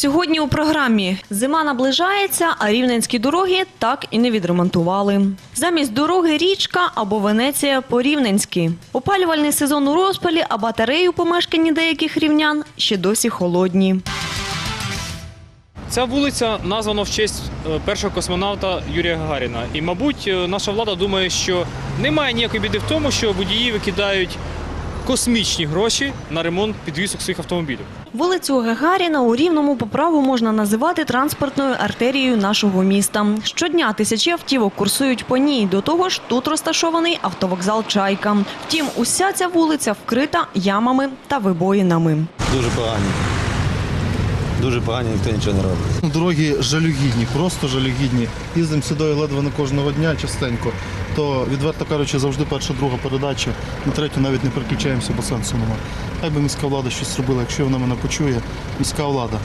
Сьогодні у програмі зима наближається, а рівненські дороги так і не відремонтували. Замість дороги річка або Венеція по-рівненськи. Опалювальний сезон у розпалі, а батареї у помешканні деяких рівнян ще досі холодні. Ця вулиця названа в честь е, першого космонавта Юрія Гагаріна. І, мабуть, е, наша влада думає, що немає ніякої біди в тому, що водії викидають космічні гроші на ремонт підвісок своїх автомобілів. Вулицю Гагаріна у Рівному по праву можна називати транспортною артерією нашого міста. Щодня тисячі автівок курсують по ній. До того ж, тут розташований автовокзал Чайка. Втім, уся ця вулиця вкрита ямами та вибоїнами. Дуже погані. Дуже погані, ніхто нічого не робить. Дороги жалюгідні, просто жалюгідні. Їздимо сюди ледве не кожного дня частенько. То, відверто кажучи, завжди перша, друга передача. На третю навіть не переключаємося, бо сенсу немає. Хай би міська влада щось зробила, якщо вона мене почує, міська влада.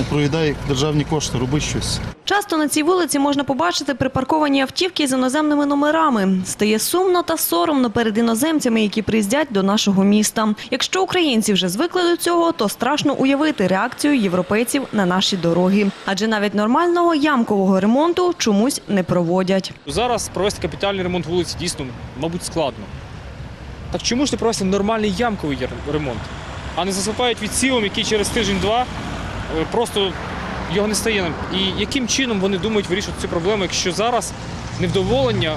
Не проїдай державні кошти, роби щось. Часто на цій вулиці можна побачити припарковані автівки з іноземними номерами. Стає сумно та соромно перед іноземцями, які приїздять до нашого міста. Якщо українці вже звикли до цього, то страшно уявити реакцію європейців на наші дороги. Адже навіть нормального ямкового ремонту чомусь не проводять. Зараз провести капітальний ремонт вулиці дійсно, мабуть, складно. Так чому ж не провести нормальний ямковий ремонт, а не засипають відсілом, який через тиждень-два просто його не стає. І яким чином вони думають вирішувати цю проблему, якщо зараз невдоволення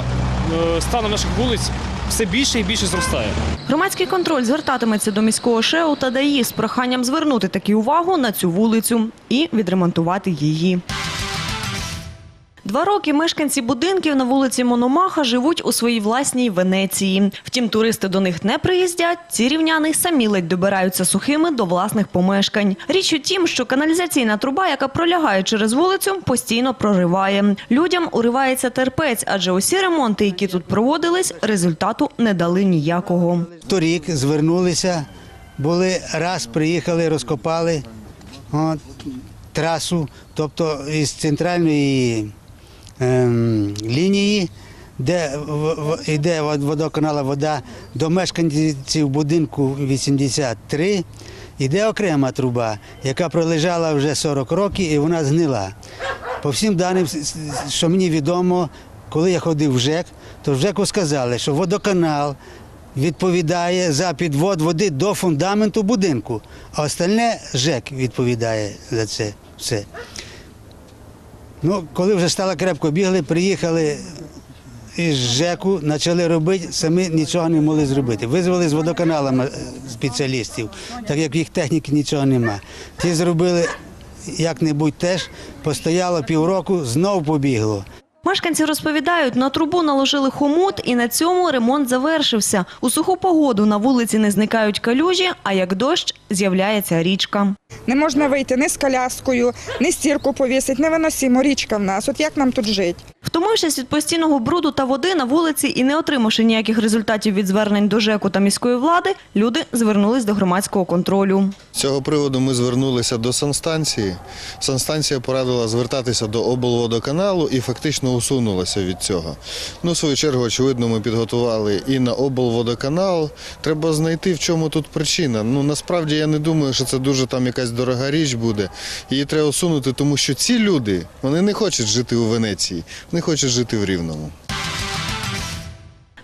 е, станом наших вулиць все більше і більше зростає? Громадський контроль звертатиметься до міського ШЕУ та ДАІ з проханням звернути таки увагу на цю вулицю і відремонтувати її. Два роки мешканці будинків на вулиці Мономаха живуть у своїй власній Венеції. Втім, туристи до них не приїздять. Ці рівняни самі ледь добираються сухими до власних помешкань. Річ у тім, що каналізаційна труба, яка пролягає через вулицю, постійно прориває. Людям уривається терпець, адже усі ремонти, які тут проводились, результату не дали ніякого. Торік звернулися, були раз приїхали, розкопали от, трасу, тобто із центральної лінії, де йде водоканала вода до мешканців будинку 83, йде окрема труба, яка пролежала вже 40 років і вона згнила. По всім даним, що мені відомо, коли я ходив в ЖЕК, то в ЖЕКу сказали, що водоканал відповідає за підвод води до фундаменту будинку, а остальне ЖЕК відповідає за це все. Ну, коли вже стало крепко бігли, приїхали із ЖЕКу, почали робити, самі нічого не могли зробити. Визвали з водоканалом е, спеціалістів, так як їх техніки нічого нема. Ті зробили як-небудь теж, постояло півроку, знов побігло. Мешканці розповідають, на трубу наложили хомут і на цьому ремонт завершився. У суху погоду на вулиці не зникають калюжі, а як дощ з'являється річка. Не можна вийти ні з коляскою, ні стірку повісити, невиносимо річка в нас. От як нам тут жити? Втомившись від постійного бруду та води на вулиці і не отримавши ніяких результатів від звернень до ЖЕКу та міської влади, люди звернулись до громадського контролю. З цього приводу ми звернулися до санстанції. Санстанція порадила звертатися до облводоканалу і фактично усунулася від цього. Ну, в свою чергу, очевидно, ми підготували і на облводоканал. Треба знайти, в чому тут причина. Ну насправді я не думаю, що це дуже там якась дорога річ буде. Її треба усунути, тому що ці люди вони не хочуть жити у Венеції, вони хочуть жити в Рівному.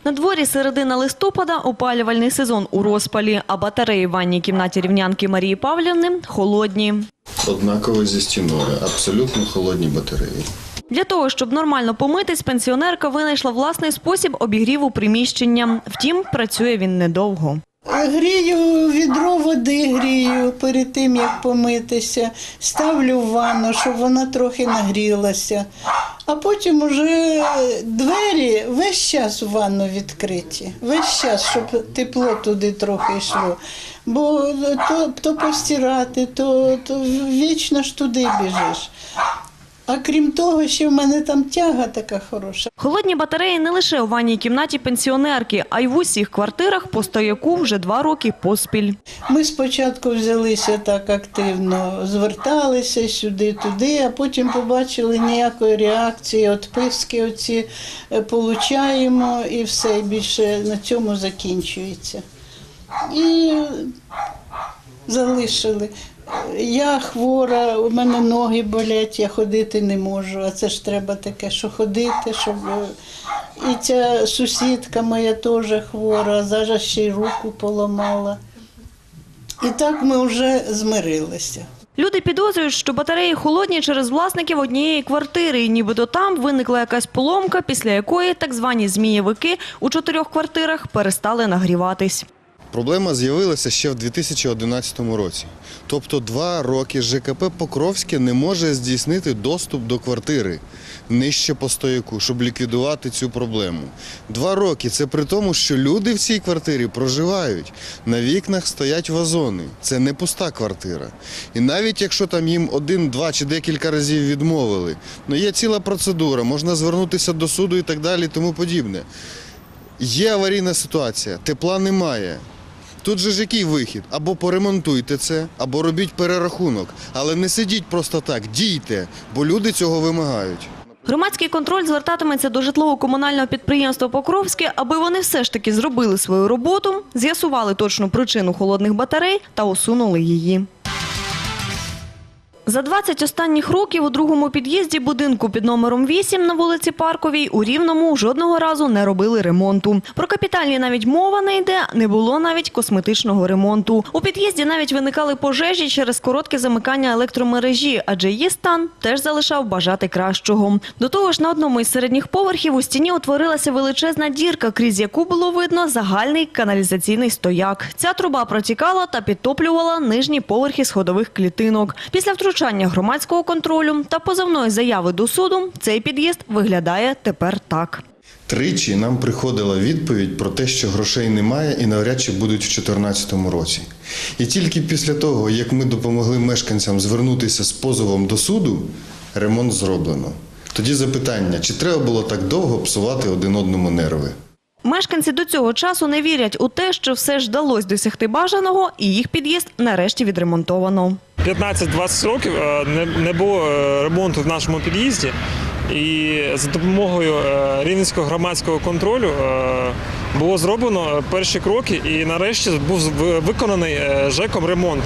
На дворі середина листопада опалювальний сезон у розпалі, а батареї в ванній кімнаті рівнянки Марії Павлівни холодні. Однаково зі стіною, абсолютно холодні батареї. Для того, щоб нормально помитись, пенсіонерка винайшла власний спосіб обігріву приміщення. Втім, працює він недовго. Грію відро води грію перед тим, як помитися, ставлю в ванну, щоб вона трохи нагрілася. А потім уже двері весь час в ванну відкриті, весь час, щоб тепло туди трохи йшло. Бо то, то постирати, то, то вічно ж туди біжиш. А крім того, ще в мене там тяга така хороша. Холодні батареї не лише у ванній кімнаті пенсіонерки, а й в усіх квартирах по стояку вже два роки поспіль. Ми спочатку взялися так активно, зверталися сюди-туди, а потім побачили ніякої реакції, відписки оці е, получаємо і все, і більше на цьому закінчується. І залишили. Я хвора, у мене ноги болять, я ходити не можу. А це ж треба таке, що ходити, щоб. е, І ця сусідка моя теж хвора, зараз ще й руку поламала. І так ми вже змирилися. Люди підозрюють, що батареї холодні через власників однієї квартири, і нібито там виникла якась поломка, після якої так звані змієвики у чотирьох квартирах перестали нагріватись. Проблема з'явилася ще в 2011 році. Тобто два роки ЖКП Покровське не може здійснити доступ до квартири нижче по стояку, щоб ліквідувати цю проблему. Два роки це при тому, що люди в цій квартирі проживають. На вікнах стоять вазони. Це не пуста квартира. І навіть якщо там їм один, два чи декілька разів відмовили, ну є ціла процедура, можна звернутися до суду і так далі, і тому подібне. Є аварійна ситуація, тепла немає. Тут же ж який вихід? Або поремонтуйте це, або робіть перерахунок. Але не сидіть просто так, дійте, бо люди цього вимагають. Громадський контроль звертатиметься до житлово-комунального підприємства Покровське, аби вони все ж таки зробили свою роботу, з'ясували точну причину холодних батарей та усунули її. За 20 останніх років у другому під'їзді будинку під номером 8 на вулиці Парковій у Рівному жодного разу не робили ремонту. Про капітальні навіть мова не йде, не було навіть косметичного ремонту. У під'їзді навіть виникали пожежі через коротке замикання електромережі, адже її стан теж залишав бажати кращого. До того ж, на одному із середніх поверхів у стіні утворилася величезна дірка, крізь яку було видно загальний каналізаційний стояк. Ця труба протікала та підтоплювала нижні поверхи сходових клітинок. Після втручання громадського контролю та позовної заяви до суду цей під'їзд виглядає тепер так. Тричі нам приходила відповідь про те, що грошей немає і навряд чи будуть в 2014 році. І тільки після того, як ми допомогли мешканцям звернутися з позовом до суду, ремонт зроблено. Тоді запитання, чи треба було так довго псувати один одному нерви? Мешканці до цього часу не вірять у те, що все ж вдалося досягти бажаного, і їх під'їзд нарешті відремонтовано. 15-20 років е, не, було е, ремонту в нашому під'їзді. І за допомогою е, рівненського громадського контролю було зроблено перші кроки, і нарешті був виконаний ЖЕКом ремонт.